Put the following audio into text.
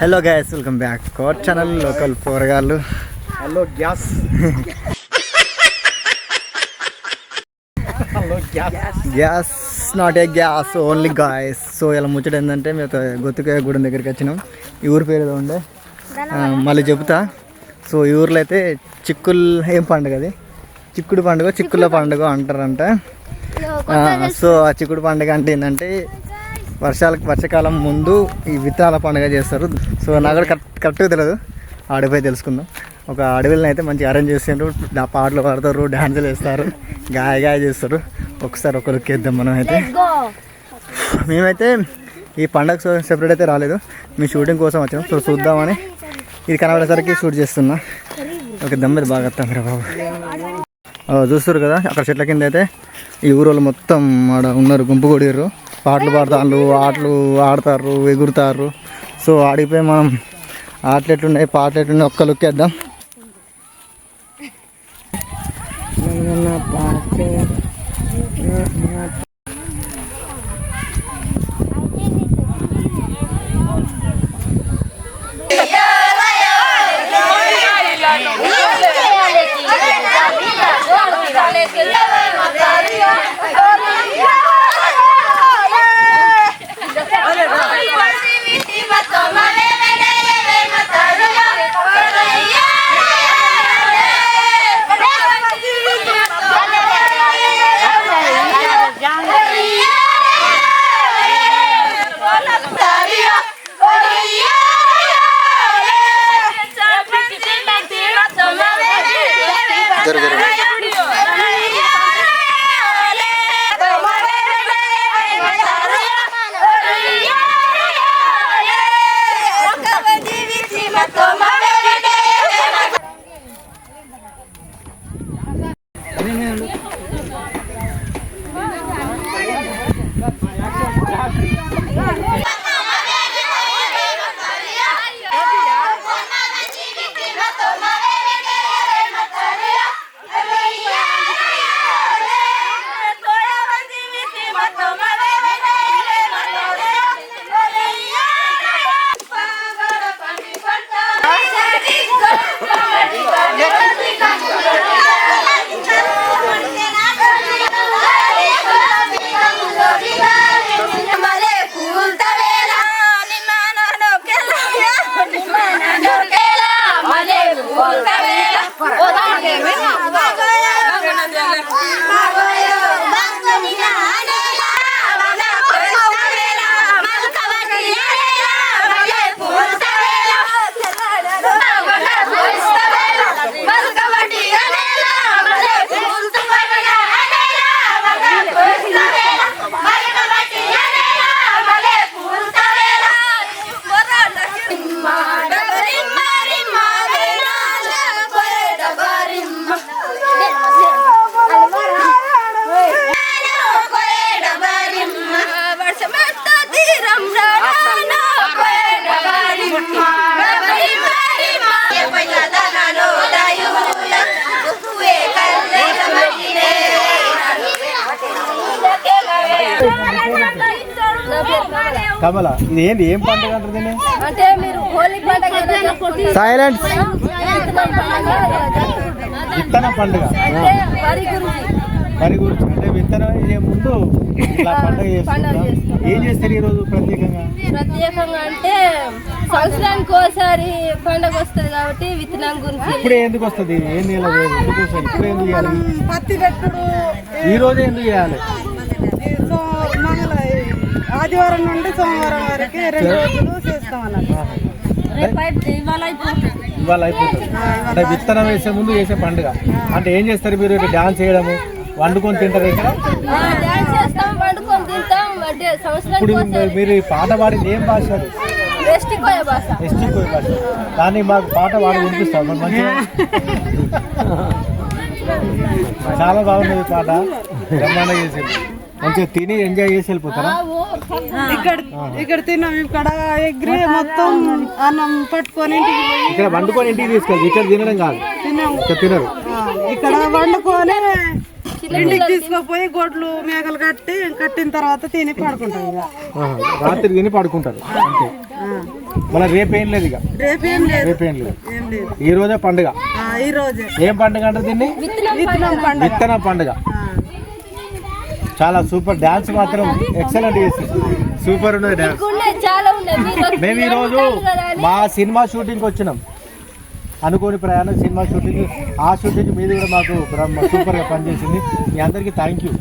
Hello guys welcome back core channel local పోరగాళ్ళు hello gas hello gas gas not a gas only guys so ఇలా ముచ్చట ఏంటంటే మేము గొత్తుకాయ గూడెం దగ్గరికి వచ్చినాం. ఈ ఊరి పేరు ఏదో ఉండే? మళ్ళీ చెబుతా. సో ఈ ఊర్లో అయితే చిక్కుల్ ఏం పండుగ అది? చిక్కుడు పండుగ చిక్కుల పండుగ అంటారంట. సో ఆ చిక్కుడు పండుగ అంటే ఏంటంటే వర్షాలకు వర్షాకాలం ముందు ఈ విత్తనాల పండుగ చేస్తారు. సో నాకు కూడా కరెక్ట్ కరెక్ట్గా తెలియదు ఆడిపోయి తెలుసుకుందాం. ఒక అడవిని అయితే మంచిగా అరేంజ్ చేసిండ్రు. ఆ పాటలు పాడతారు డ్యాన్సులు వేస్తారు. గాయ గాయ చేస్తారు. ఒకసారి ఒక లుక్ వేద్దాం మనం అయితే. మేమైతే ఈ పండగ సెపరేట్ అయితే రాలేదు. మీ షూటింగ్ కోసం వచ్చాం సో చూద్దామని ఇది కనబడేసరికి షూట్ చేస్తున్నా. ఒక దమ్మిది బాగా వస్తాం రా బాబు. చూస్తారు కదా? అక్కడ చెట్ల కింద అయితే ఈ ఊరోళ్ళు మొత్తం ఆడ ఉన్నారు గుంపు కొడిర్రు. పాటలు పాడతారు ఆటలు ఆడతారు ఎగురుతారు సో ఆడిపోయి మనం ఆటలు ఎట్లున్నాయి పాటలు ఎట్లున్నాయి ఒక్క లుక్ వేద్దాం. కమల ఇది ఏంటి? ఏం పండుగ అంటారు అంటే మీరు హోలీ పండుగ? సైలెన్స్ విత్తనం పండుగ. వరి గురించి. అంటే విత్తనం ఇదే ముందు ఇలా పండుగ పండుగ చేస్తుంటాం చేస్తాం. ఏం చేస్తారు ఈ రోజు ప్రత్యేకంగా? ప్రత్యేకంగా అంటే సంవత్సరానికి ఒకసారి పండుగ వస్తుంది కాబట్టి విత్తనం గురించి. ఇప్పుడే ఎందుకు వస్తుంది? ఏం నెల ఎందుకు వస్తుంది ఇప్పుడే ఎందుకు చేయాలి? పత్తి పెట్టుడు ఈ రోజే ఎందుకు చేయాలి? సో- మంగళ ఆదివారం నుండి సోమవారం వరకు రెండు రోజులు చేస్తాం అన్నట్టు ఇవాళ అయిపోతుంది. అంటే విత్తనం వేసే ముందు చేసే పండుగ. అంటే ఏం చేస్తారు మీరు? డాన్స్ చేయడము వండుకొని తింటారు ఇక్కడ? ఇప్పుడు మీరు పాట పాడింది ఏం భాష ఎస్టీ కోయి భాష? కానీ మాకు పాట పాడి వినిపిస్తాం. మరి మంచిగా చాలా బాగున్నది పాట. బ్రహ్మాండ చేసింది మంచిగా తిని ఎంజాయ్ చేసి వెళ్ళిపోతారా? ఇక్కడ ఇక్కడ తిన్నాం. ఇక్కడ ఎగ్రి మొత్తం అన్నం పట్టుకొని ఇంటికి పోయి ఇక్కడ వండుకొని ఇంటికి తీసుకెళ్ళి ఇక్కడ తినడం కాదు. తిన్నాం. ఇక్కడ తినరు. ఇక్కడ వండుకొని ఇంటికి తీసుకుపోయి గొడ్లు మేకలు కట్టి కట్టిన తర్వాత తిని పడుకుంటాం ఇక. ఆహా. రాత్రి తిని పడుకుంటారు. అంతే. మళ్ళీ రేపేం లేదు ఇక. రేపేం లేదు. రేపేం లేదు. ఏం లేదు. ఈ రోజే పండుగ. ఆ, ఈ రోజే. ఏం పండుగ అంటారు దీన్ని? విత్తనం పండుగ. విత్తన పండుగ. ఆ. చాలా సూపర్ డాన్స్ మాత్రం ఎక్సలెంట్ చేసింది సూపర్ ఉన్నది డాన్స్. మేము ఈరోజు. మా సినిమా షూటింగ్కి వచ్చినాం. అనుకోని ప్రయాణం సినిమా షూటింగ్ ఆ షూటింగ్ మీద కూడా మాకు బ్రహ్మ సూపర్గా పనిచేసింది. మీ అందరికీ థ్యాంక్ యూ